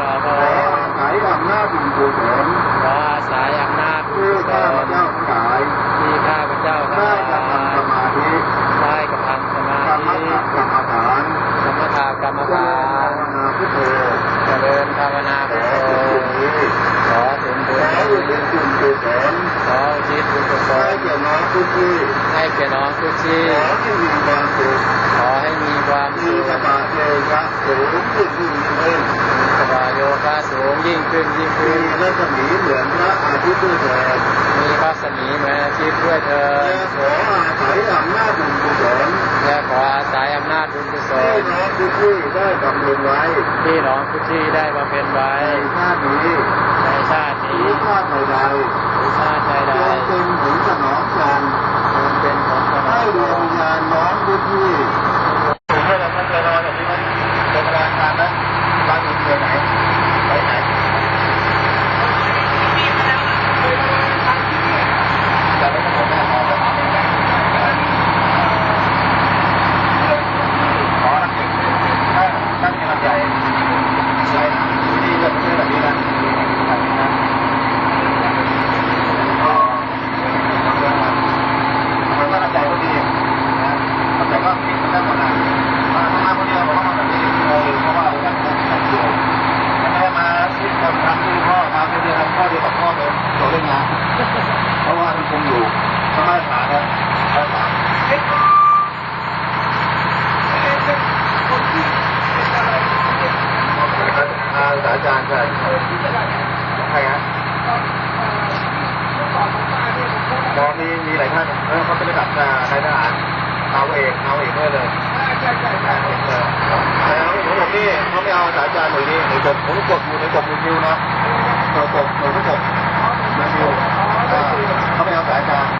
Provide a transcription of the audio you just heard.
น้อยต่อพระขอองค์อาศัยอำนาจบุญกุศลขออาศัยอำนาจบุที่ข้าพเจ้าทั้งหลายที่ข้าพเจ้าได้กระทำสมาธิได้กระทำสมาธิกรรมฐานสมถากรรมฐาญภานวนาพุทโธเจริญภาวนาพุทโธขอถึงบุญออุทิศบุญกุศลขออุทิศบุญกุศลให้แก่น้องทุกที่ให้แก่น้องทุกที่ขอให้มีความสุขขอให้มีความสุขมีสบายเจยะสูงขึ้นยิ่งขึ้น สบายโยคะ สูงยิ่งขึ้นยิ่งมีขึ้นรัศมีเหมือนพระอาทิตย์ด้วยเถิดมีพระสมีเหมือนอาทิตย์ด้วยเถิและดขออาศัยอำนาจบุญกุศลและขออาศัยอำนาจบุญกุศที่ลน้องทุกที่ได้บำเพ็ญไว้ที่น้องทุกที่ได้มาเป็นไว้ในชาตินี้ในชาติหนี้รือชาติใดหรือชาติใดๆจงเป็นผลสนองส่งๆจงเป็นผลสนอให้งดวงวิญญาณน้องทุกที่ผมให้เราพัฒนาแบบนี้ไหมเป็นรายการนะร้านอยู่ที่ไหน อาจารย์ใช่ใครฮะตอนนี้มีหลายท่านเออเขาเป็นระดับนายทหารเอาเอกเอาเอกเลยเลยแต่เอาของผมนี่เขาไม่เอาอาจารย์หน่อยนี่หนูกดผมกดอยู่ในกดมือคิวนะหนูกดหนูก็กดมือคิวเขาไม่เอาสายอาจารย์